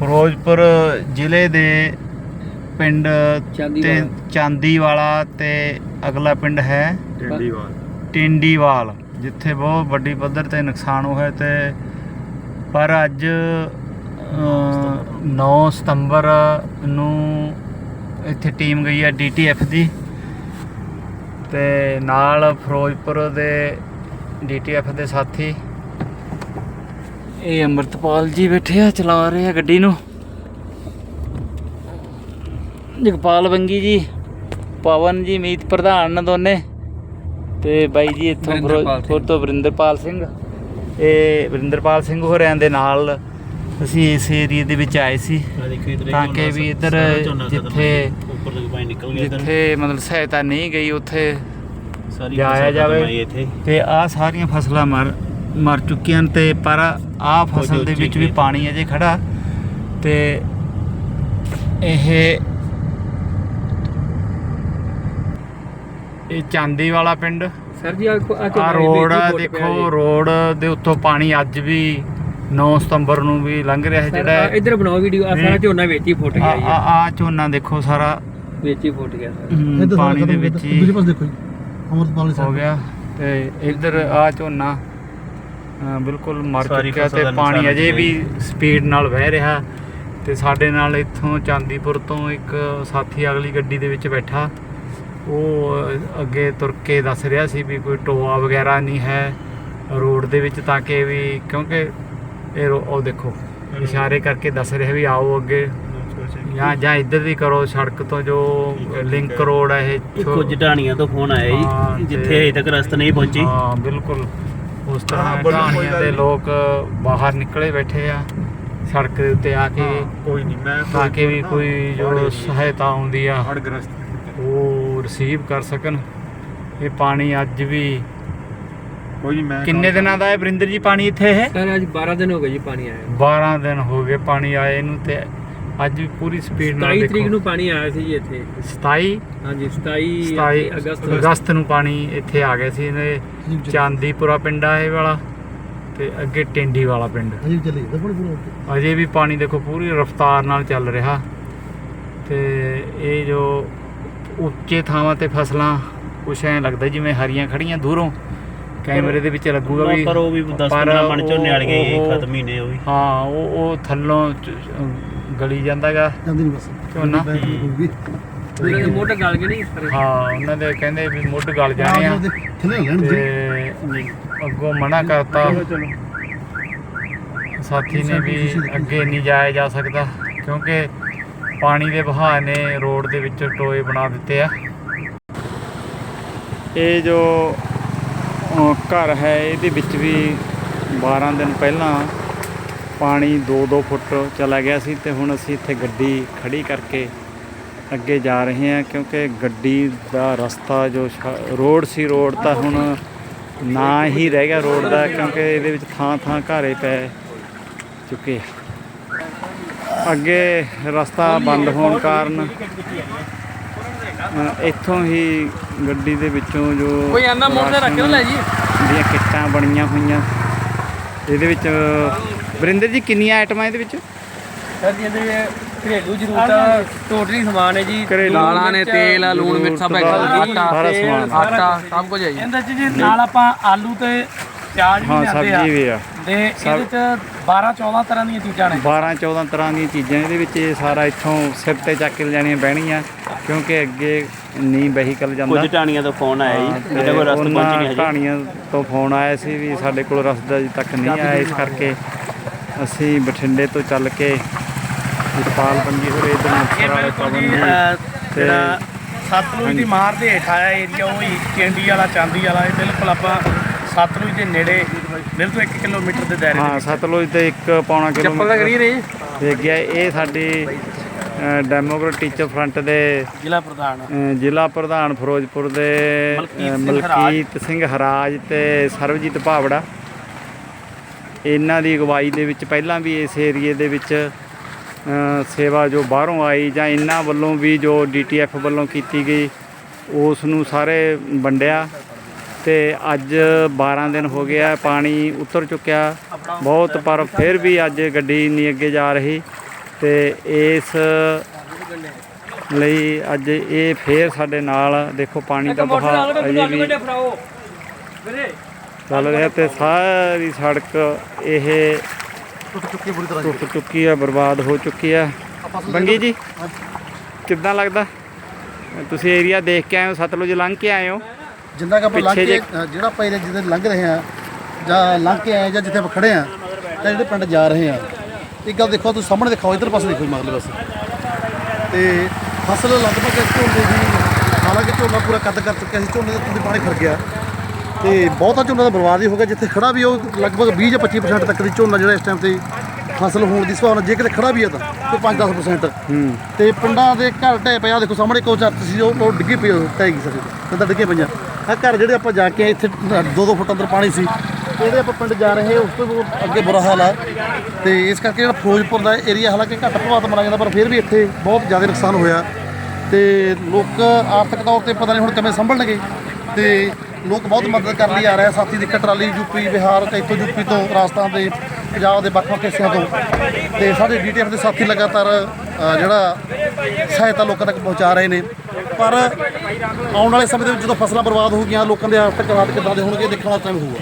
ਫਿਰੋਜ਼ਪੁਰ ਜ਼ਿਲ੍ਹੇ ਦੇ ਪਿੰਡ ਚਾਂਦੀਵਾਲਾ। ਤੇ ਚਾਂਦੀਵਾਲਾ ਤੇ ਅਗਲਾ ਪਿੰਡ ਹੈ ਟੈਂਡੀਵਾਲ ਟਿੰਡੀਵਾਲ ਜਿੱਥੇ ਬਹੁਤ ਵੱਡੀ ਪੱਧਰ ਤੇ ਨੁਕਸਾਨ ਹੋਇਆ ਤੇ ਪਰ ਅੱਜ ਅ, 9 ਸਤੰਬਰ ਨੂੰ ਇੱਥੇ ਟੀਮ ਗਈ ਹੈ ਡੀਟੀਐਫ ਦੀ ਤੇ ਨਾਲ ਫਿਰੋਜ਼ਪੁਰ ਦੇ ਡੀਟੀਐਫ ਦੇ ਸਾਥੀ ਇਹ ਅੰਮ੍ਰਿਤਪਾਲ ਜੀ ਬੈਠੇ ਆ ਚਲਾ ਰਹੇ ਆ ਗੱਡੀ ਨੂੰ। ਜਗਪਾਲ ਬੰਗੀ ਜੀ ਪਵਨ ਜੀ ਮੀਤ ਪ੍ਰਧਾਨ ਨੇ ਦੋਨੇ। ਤੇ ਬਾਈ ਜੀ ਇੱਥੋਂ ਫਿਰੋਜ਼ਪੁਰ ਤੋਂ ਵਰਿੰਦਰਪਾਲ ਸਿੰਘ। ਇਹ ਵਰਿੰਦਰਪਾਲ ਸਿੰਘ ਹੋਰਿਆਂ ਦੇ ਨਾਲ ਅਸੀਂ ਇਸ ਏਰੀਏ ਦੇ ਵਿੱਚ ਆਏ ਸੀ। ਤਾਂ ਕਿ ਵੀ ਇੱਧਰ ਜਿੱਥੇ ਉੱਪਰ ਤੱਕ ਪਾਣੀ ਨਿਕਲ ਗਿਆ ਜਿੱਥੇ ਮਤਲਬ ਸਹਾਇਤਾ ਨਹੀਂ ਗਈ ਉੱਥੇ ਸਾਰੀ ਜਾਇਆ ਜਾਵੇ। ਤੇ ਆ ਸਾਰੀਆਂ ਫਸਲਾਂ ਮਰ ਮਰ ਚੁੱਕੀਆਂ ਹਨ ਤੇ ਪਰ ਆ ਫਸਲ ਦੇ ਵਿੱਚ ਵੀ ਪਾਣੀ ਅਜੇ ਖੜਾ। ਤੇ ਇਹ ਇਹ ਚਾਂਦੀ ਵਾਲਾ ਪਿੰਡ। ਸਰ ਜੀ ਆ ਰੋਡ ਦੇਖੋ ਰੋਡ ਦੇ ਉੱਤੋਂ ਪਾਣੀ ਅੱਜ ਵੀ 9 ਸਤੰਬਰ ਨੂੰ ਵੀ ਲੰਘ ਰਿਹਾ ਹੈ ਜਿਹੜਾ ਇੱਧਰ ਬਣਾਓ ਵੀਡੀਓ ਆ ਸਾਰਾ। ਝੋਨਾ ਵਿੱਚ ਹੀ ਫੁੱਟ ਗਿਆ ਆ- ਆ ਝੋਨਾ ਦੇਖੋ ਸਾਰਾ। ਵਿੱਚ ਹੀ ਫੁੱਟ ਗਿਆ ਸਰ। ਪਾਣੀ ਦੇ ਵਿੱਚ ਦੂਜੇ ਹੀ ਪਾਸੇ ਦੇਖੋ ਜੀ ਅਮਰਤਪਾਲ ਦੀ ਹੋ। ਗਿਆ। ਤੇ ਇੱਧਰ ਆ ਝੋਨਾ। ਬਿਲਕੁਲ ਮਰ ਸਾਰੀ ਚੁੱਕਿਆ ਫਸਲ ਤੇ ਦਾ ਪਾਣੀ ਨੁਕਸਾਨ ਅਜੇ ਵੀ ਸਪੀਡ ਨਾਲ ਵਹਿ ਰਿਹਾ ਤੇ ਸਾਡੇ ਨਾਲ ਇੱਥੋਂ ਚਾਂਦੀਪੁਰ ਤੋਂ ਇੱਕ ਸਾਥੀ ਅਗਲੀ ਗੱਡੀ ਦੇ ਵਿੱਚ ਬੈਠਾ। ਉਹ ਅੱਗੇ ਤੁਰ ਕੇ ਦੱਸ ਰਿਹਾ ਸੀ ਵੀ ਕੋਈ ਟੋਆ ਵਗੈਰਾ ਨਹੀਂ ਹੈ ਰੋਡ ਦੇ ਵਿੱਚ ਤਾਂ ਕਿ ਵੀ ਕਿਉਂਕਿ ਇਹ ਰੋ- ਉਹ ਦੇਖੋ ਇਸ਼ਾਰੇ ਕਰਕੇ ਦੱਸ ਰਿਹਾ ਵੀ ਆਓ ਅੱਗੇ। ਜਾਂ ਜਾਂ ਇੱਧਰ ਦੀ ਕਰੋ ਸੜਕ ਤੋਂ ਜੋ ਲਿੰਕ ਰੋਡ ਹੈ ਇਹ ਛੋ- ਕੁਝ ਢਾਣੀਆਂ ਤੋਂ ਫੋਨ ਆਇਆ ਹਾਂ, ਜੀ ਤੇ- ਜਿੱਥੇ ਅਜੇ ਤੱਕ ਰਸਤਾ ਨਹੀਂ ਪਹੁੰਚੀ। ਹਾਂ ਬਿਲਕੁਲ। ਉਸ ਤਰ੍ਹਾਂ ਹਾਂ, ਕੋਈ ਗੱਲ ਦੇ ਨਹੀਂ। ਲੋਕ ਬਾਹਰ ਨਿਕਲੇ ਬੈਠੇ ਆ ਸੜਕ ਦੇ ਉੱਤੇ ਆ ਕੇ ਕੋਈ ਨਹੀਂ ਮੈਂ ਤਾਂ ਕਿ ਵੀ ਕੋਈ ਜੋ ਸਹਾਇਤਾ ਆਉਂਦੀ ਆ ਹੜਗ੍ਰਸਤ ਉਹ ਰਿਸੀਵ ਕਰ ਸਕਣ। ਇਹ ਪਾਣੀ ਅੱਜ ਵੀ ਕੋਈ ਨਹੀਂ ਮੈਂ ਕਿੰਨੇ ਦਿਨਾਂ ਦਾ ਹੈ ਵਰਿੰਦਰ ਜੀ ਪਾਣੀ ਇੱਥੇ ਇਹ? ਸਰ ਅੱਜ 12 ਦਿਨ ਹੋ ਗਏ ਜੀ ਪਾਣੀ ਆਇਆ 12 ਦਿਨ ਹੋ ਗਏ ਪਾਣੀ ਆਏ ਨੂੰ ਤੇ ਅੱਜ ਵੀ ਪੂਰੀ ਸਪੀਡ ਨਾਲ 27 ਦੇਖੋ। ਤਰੀਕ ਨੂੰ ਪਾਣੀ ਆਇਆ ਸੀ ਜੀ ਇੱਥੇ। 27 ਹਾਂਜੀ 27 27 ਅਗਸਤ ਅਗਸਤ ਨੂੰ ਪਾਣੀ ਇੱਥੇ ਆ ਗਿਆ ਸੀ ਇਹਨੇ ਚਾਂਦੀਪੁਰਾ ਪਿੰਡ ਆ ਇਹ ਵਾਲਾ ਤੇ ਅੱਗੇ ਟਿੰਡੀ ਵਾਲਾ ਪਿੰਡ। ਅਜੇ ਚੱਲੀ ਦੱਬਣ ਪੂਰਾ ਅਜੇ ਵੀ ਪਾਣੀ ਦੇਖੋ ਪੂਰੀ ਰਫ਼ਤਾਰ ਨਾਲ ਚੱਲ ਰਿਹਾ। ਤੇ ਇਹ ਜੋ ਉੱਚੇ ਥਾਵਾਂ ਤੇ ਫਸਲਾਂ ਕੁਛ ਐਂ ਲੱਗਦਾ ਜਿਵੇਂ ਹਰੀਆਂ ਖੜੀਆਂ ਦੂਰੋਂ। ਕੈਮਰੇ ਦੇ ਵਿੱਚ ਲੱਗੂਗਾ ਵੀ ਪਰ ਉਹ ਵੀ 10 ਪਰ 15 ਮਣ ਝੋਨੇ ਵਾਲੀਆਂ ਹੀ ਉਹ- ਖਤਮ ਹੀ ਨੇ ਉਹ ਵੀ। ਹਾਂ ਉਹ ਉਹ ਥੱਲੋਂ ਚ- ਗਲੀ ਜਾਂਦਾਗਾ। ਜਾਂਦੀ ਨਹੀਂ ਬਸ। ਝੋਨਾ? ਉਹਨਾਂ ਦੇ ਮੋਟਰ ਗਲ ਗਏ ਨਹੀਂ ਸਰ ਹਾਂ ਉਹਨਾਂ ਦੇ ਕਹਿੰਦੇ ਵੀ ਮੁੱਢ ਗਲ ਜਾਣੇ ਆ। ਥੱਲੇ ਲੈਣ ਤੇ ਅੱਗੋਂ ਮਨਾ ਕਰਤਾ। ਸਾਥੀ ਨੇ ਵੀ ਅੱਗੇ ਨਹੀਂ ਜਾਇਆ ਜਾ ਸਕਦਾ ਕਿਉਂਕਿ ਪਾਣੀ ਦੇ ਵਹਾਅ ਨੇ ਰੋਡ ਦੇ ਵਿੱਚ ਟੋਏ ਬਣਾ ਦਿੱਤੇ ਆ। ਇਹ ਜੋ ਘਰ ਹੈ ਇਹਦੇ ਵਿੱਚ ਵੀ 12 ਦਿਨ ਪਹਿਲਾਂ ਪਾਣੀ 2-2 ਫੁੱਟ ਚਲਾ ਗਿਆ ਸੀ ਤੇ ਹੁਣ ਅਸੀਂ ਇੱਥੇ ਗੱਡੀ ਖੜੀ ਕਰਕੇ ਅੱਗੇ ਜਾ ਰਹੇ ਹਾਂ ਕਿਉਂਕਿ ਗੱਡੀ ਦਾ ਰਸਤਾ ਜੋ ਰੋਡ ਸੀ ਰੋਡ ਤਾਂ ਹੁਣ ਨਾ ਹੀ ਰਹਿ ਗਿਆ ਰੋਡ ਦਾ ਕਿਉਂਕਿ ਇਹਦੇ ਵਿੱਚ ਥਾਂ ਥਾਂ ਘਾਰੇ ਪੈ ਚੁੱਕੇ। ਅੱਗੇ ਰਸਤਾ ਬੰਦ ਹੋਣ ਕਾਰਨ ਇੱਥੋਂ ਹੀ ਗੱਡੀ ਦੇ ਵਿੱਚੋਂ ਜੋ ਕੋਈ ਆਂਦਾ ਮੋਟਰ ਤੇ ਰੱਖ ਲੈ ਜੀ ਦੀਆਂ ਕਿੱਟਾਂ ਬਣੀਆਂ ਹੋਈਆਂ ਇਹਦੇ ਵਿੱਚ ਵਰਿੰਦਰ ਜੀ ਕਿੰਨੀਆਂ ਆਈਟਮਾਂ ਇਹਦੇ ਵਿੱਚ? ਸਰ ਜੀ ਇਹਦੇ ਘਰੇਲੂ ਜ਼ਰੂਰਤਾਂ ਟੋਟਲੀ ਸਮਾਨ ਹੈ ਜੀ। ਘਰੇਲੂ ਦਾਲਾਂ ਨੇ ਤੇਲ ਆ ਲੂਣ ਮਿਰਚ ਸਭ ਹੈਗਾ। ਜੀ ਸਾਰਾ ਆਟਾ ਸਮਾਨ। ਆਟਾ ਸਭ ਕੁਝ ਹੈ ਜੀ। ਇਹਦੇ ਚ ਜੀ ਨਾਲ ਆਪਾਂ ਆਲੂ ਤੇ ਪਿਆਜ਼ ਵੀ ਹਾਂ ਲਿਆਂਦੇ ਆ। ਸਬਜ਼ੀ ਵੀ ਆ। ਤੇ ਇਹਦੇ ਚ 12 14 ਤਰ੍ਹਾਂ ਦੀਆਂ ਚੀਜ਼ਾਂ ਨੇ। 12 14 ਤਰ੍ਹਾਂ ਦੀਆਂ ਚੀਜ਼ਾਂ ਇਹਦੇ ਵਿੱਚ। ਇਹ ਸਾਰਾ ਇੱਥੋਂ ਸਿਰ ਤੇ ਚੱਕ ਕੇ ਲਿਜਾਣੀਆਂ ਬਹਿਣੀਆਂ ਕਿਉਂਕਿ ਅੱਗੇ ਨਹੀਂ ਵਹੀਕਲ ਜਾਂਦਾ। ਕੁਝ ਢਾਣੀਆਂ ਤੋਂ ਫੋਨ ਆਇਆ ਜੀ। ਇਹਦਾ ਕੋਈ ਰਸਤਾ ਪਹੁੰਚ ਨਹੀਂ ਹਜੇ। ਕਹਾਣੀਆਂ ਤੋਂ ਫੋਨ ਆਇਆ ਸੀ ਵੀ ਸਾਡੇ ਕੋਲ ਰਸਤਾ ਅਜੇ ਤੱਕ ਨਹੀਂ ਆਇਆ। ਇਸ ਕਰਕੇ ਅਸੀਂ ਬਠਿੰਡੇ ਤੋਂ ਚੱਲ ਕੇ ਜਪਾਲ ਪੰਜੀ ਹੋਰੇ ਇਧਰ ਬਿਲਕੁਲ ਪਵਨ ਜਿਹੜਾ ਸਤਲੁਜ ਦੀ ਮਾਰ ਦੇ ਹੇਠ ਆਇਆ ਏਰੀਆ ਉਹ ਹੀ ਕੈਂਡੀ ਵਾਲਾ ਚਾਂਦੀ ਵਾਲਾ ਇਹ ਬਿਲਕੁਲ ਆਪਾਂ ਸਤਲੁਜ ਦੇ ਨੇੜੇ ਬਿਲਕੁਲ 1 ਕਿਲੋਮੀਟਰ ਦੇ ਦਾਇਰੇ ਹਾਂ ਸਤਲੁਜ ਤੇ ਇੱਕ ਪੌਣਾ ਚੱਪਲ ਤਾਂ ਕਿਲੋਮੀਟਰ ਕਰੀ ਰਹੀ ਤੇ ਗਿਆ ਇਹ ਸਾਡੀ ਡੈਮੋਕ੍ਰੇਟ ਟੀਚਰ ਫਰੰਟ ਦੇ ਜ਼ਿਲ੍ਹਾ ਪ੍ਰਧਾਨ। ਜ਼ਿਲ੍ਹਾ ਪ੍ਰਧਾਨ ਫਿਰੋਜ਼ਪੁਰ ਦੇ ਮਲਕੀਤ ਸਿੰਘ ਹਰਾਜ। ਤੇ ਸਰਵਜੀਤ ਭਾਵੜਾ। ਇਹਨਾਂ ਦੀ ਅਗਵਾਈ ਦੇ ਵਿੱਚ ਪਹਿਲਾਂ ਵੀ ਇਸ ਏਰੀਏ ਦੇ ਵਿੱਚ ਸੇਵਾ ਜੋ ਬਾਹਰੋਂ ਆਈ ਜਾਂ ਇਹਨਾਂ ਵੱਲੋਂ ਵੀ ਜੋ ਡੀਟੀਐਫ ਵੱਲੋਂ ਕੀਤੀ ਗਈ ਉਸ ਨੂੰ ਸਾਰੇ ਵੰਡਿਆ ਤੇ ਅੱਜ 12 ਦਿਨ ਹੋ ਗਿਆ ਪਾਣੀ ਉਤਰ ਚੁੱਕਿਆ। ਬਹੁਤ ਪਰ ਫਿਰ ਵੀ ਅੱਜ ਗੱਡੀ ਨਹੀਂ ਅੱਗੇ ਜਾ ਰਹੀ ਤੇ ਇਸ ਲਈ ਅੱਜ ਇਹ ਫੇਰ ਸਾਡੇ ਨਾਲ ਦੇਖੋ ਪਾਣੀ ਦਾ ਬਹਾਅ ਅਜੇ ਵੀ ਚੱਲ ਰਿਹਾ ਤੇ ਸਾਰੀ ਸੜਕ ਇਹ ਟੁੱਟ ਚੁੱਕੀ ਬੁਰੀ ਤਰ੍ਹਾਂ ਟੁੱਟ ਚੁੱਕੀ ਹੈ ਬਰਬਾਦ ਹੋ ਚੁੱਕੀ ਹੈ। ਬੰਗੀ ਜੀ ਕਿੱਦਾਂ ਲੱਗਦਾ? ਤੁਸੀਂ ਏਰੀਆ ਦੇਖ ਕੇ ਆਏ ਹੋ ਸਤਲੁਜ ਲੰਘ ਕੇ ਆਏ ਹੋ। ਜਿੰਨਾ ਕਿ ਆਪਾਂ ਲੰਘ ਕੇ ਜਿਹੜਾ ਆਪਾਂ ਏਰੀਆ ਜਿੱਥੇ ਲੰਘ ਰਹੇ ਆ ਜਾਂ ਲੰਘ ਕੇ ਆਏ ਜਾਂ ਜਿੱਥੇ ਆਪਾਂ ਖੜੇ ਆ ਜਾਂ ਜਿਹੜੇ ਪਿੰਡ ਜਾ ਰਹੇ ਆ ਇੱਕ ਗੱਲ ਦੇਖੋ ਤੁਸੀਂ ਸਾਹਮਣੇ ਦੇਖੋ ਇਧਰ ਪਾਸੇ ਦੇਖੋ ਮਗਲੇ ਪਾਸੇ ਤੇ ਫਸਲ ਲਗਭਗ ਝੋਨੇ ਦੀ ਹਾਲਾਂਕਿ ਝੋਨਾ ਪੂਰਾ ਕੱਦ ਕਰ ਚੁੱਕਿਆ ਸੀ ਝੋਨੇ ਦਾ ਤੁਸੀਂ ਪਾਣੀ ਫਿਰ ਗਿਆ। ਤੇ ਬਹੁਤਾ ਝੋਨਾ ਦਾ ਬਰਬਾਦ ਹੀ ਹੋ ਗਿਆ ਜਿੱਥੇ ਖੜਾ ਵੀ ਉਹ ਲਗਭਗ 20 ਜਾਂ 25% ਤੱਕ ਦੀ ਝੋਨਾ ਜਿਹੜਾ ਇਸ ਟਾਈਮ ਤੇ ਫਸਲ ਹੋਣ ਦੀ ਸੰਭਾਵਨਾ ਜੇ ਕਿਤੇ ਖੜਾ ਵੀ ਹੈ ਤਾਂ ਕੋਈ 5-10% ਹੂੰ। ਤੇ ਪਿੰਡਾਂ ਦੇ ਘਰ ਢਹਿ ਪਿਆ ਦੇਖੋ ਸਾਹਮਣੇ ਕੋ ਚੱਤ ਸੀ ਉਹ ਉਹ ਡਿੱਗੀ ਪਈ ਢਹਿ ਗਈ ਸਾਡੇ ਕੰਦਾ ਡਿੱਗੇ ਪਈਆਂ। ਆ ਘਰ ਜਿਹੜੇ ਆਪਾਂ ਜਾ ਕੇ ਇੱਥੇ 2-2 ਫੁੱਟ ਅੰਦਰ ਪਾਣੀ ਸੀ। ਇਹਦੇ ਆਪਾਂ ਪਿੰਡ ਜਾ ਰਹੇ ਉਸ ਤੋਂ ਅੱਗੇ ਬੁਰਾ ਹਾਲ ਆ। ਤੇ ਇਸ ਕਰਕੇ ਜਿਹੜਾ ਫਿਰੋਜ਼ਪੁਰ ਦਾ ਏਰੀਆ ਹਾਲਾਂਕਿ ਘੱਟ ਪ੍ਰਭਾਵਿਤ ਮੰਨਿਆ ਜਾਂਦਾ ਪਰ ਫਿਰ ਵੀ ਇੱਥੇ ਬਹੁਤ ਜ਼ਿਆਦਾ ਨੁਕਸਾਨ ਹੋਇਆ। ਤੇ ਲੋਕ ਆਰਥਿਕ ਤੌਰ ਤੇ ਪਤਾ ਨਹੀਂ ਹੁਣ ਕਿਵੇਂ ਸੰਭਲਣਗੇ। ਤੇ ਲੋਕ ਬਹੁਤ ਮਦਦ ਕਰਨ ਲਈ ਆ ਰਹੇ ਆ। ਸਾਥੀ ਦੀ ਇੱਕ ਟਰਾਲੀ ਯੂਪੀ ਬਿਹਾਰ ਤੇ ਇੱਥੋਂ ਯੂਪੀ ਤੋਂ ਰਾਜਸਥਾਨ ਦੇ ਪੰਜਾਬ ਦੇ ਵੱਖ-ਵੱਖ ਹਿੱਸਿਆਂ ਤੋਂ। ਤੇ ਸਾਡੇ ਡੀਟੀਐਫ ਦੇ ਸਾਥੀ ਲਗਾਤਾਰ ਅ, ਜਿਹੜਾ ਸਹਾਇਤਾ ਲੋਕਾਂ ਤੱਕ ਪਹੁੰਚਾ ਰਹੇ ਨੇ। ਪਰ ਆਉਣ ਵਾਲੇ ਸਮੇਂ ਦੇ ਵਿੱਚ ਜਦੋਂ ਫਸਲਾਂ ਬਰਬਾਦ ਹੋ ਗਈਆਂ ਲੋਕਾਂ ਦੇ ਆਰਥਿਕ ਹਾਲਾਤ ਕਿੱਦਾਂ ਦੇ ਹੋਣਗੇ ਇਹ ਦੇਖਣ ਵਾਲਾ ਟਾਈਮ ਹੋਊਗਾ।